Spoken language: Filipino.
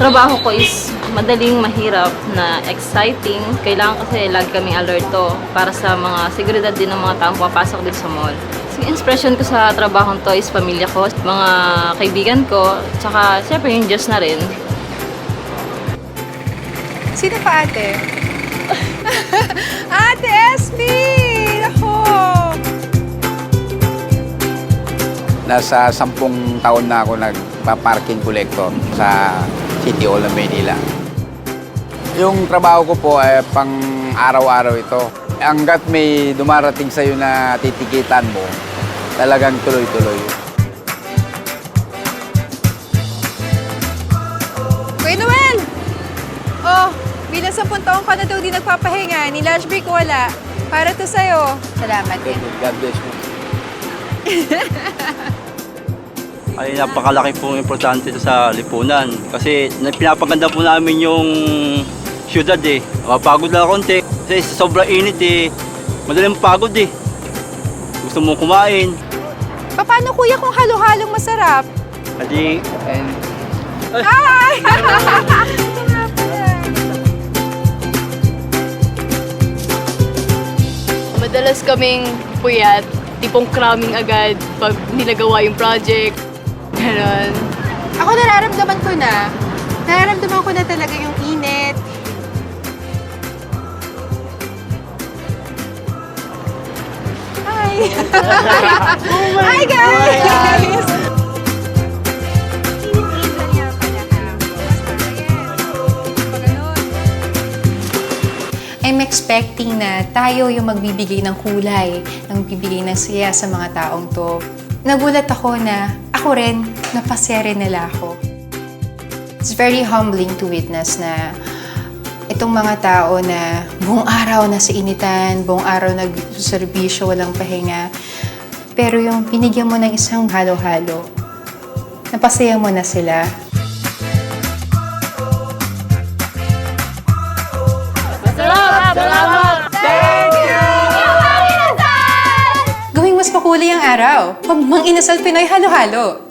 trabaho ko is madaling mahirap na exciting. Kailangan kasi lagi kaming alerto para sa mga seguridad din ng mga taong pumapasok din sa mall. So, inspiration ko sa trabaho to is pamilya ko, mga kaibigan ko, tsaka syempre yung Diyos na rin. Sino pa ate? ate! Ako! Nasa sampung taon na ako nagpa-parking collector sa City Hall ng Maynila. Yung trabaho ko po ay pang araw-araw ito. Hanggat may dumarating sa'yo na titikitan mo, talagang tuloy-tuloy. Kuya Noel! Oh, bilang sampung taong ka na daw di nagpapahinga, ni lunch break wala. Para to sa'yo. Salamat. God bless mo. ay napakalaki pong importante ito sa lipunan. Kasi na- pinapaganda po namin yung syudad eh. Mapagod lang konti. Kasi sa sobrang init eh. Madaling pagod eh. Gusto mo kumain. Paano kuya kung halo-halong masarap? Adi, And Ay! Madalas kaming puyat, tipong cramming agad pag nilagawa yung project. Ganon. Ako nararamdaman ko na. Nararamdaman ko na talaga yung init. Hi! Hi guys! I'm expecting na tayo yung magbibigay ng kulay, ng magbibigay ng siya sa mga taong to. Nagulat ako na ako rin, napasya rin nila ako. It's very humbling to witness na itong mga tao na buong araw na sa initan, buong araw nagservisyo, walang pahinga. Pero yung binigyan mo ng isang halo-halo, napasaya mo na sila. Mas makulay ang araw. Pag mang inasal Pinoy halo-halo.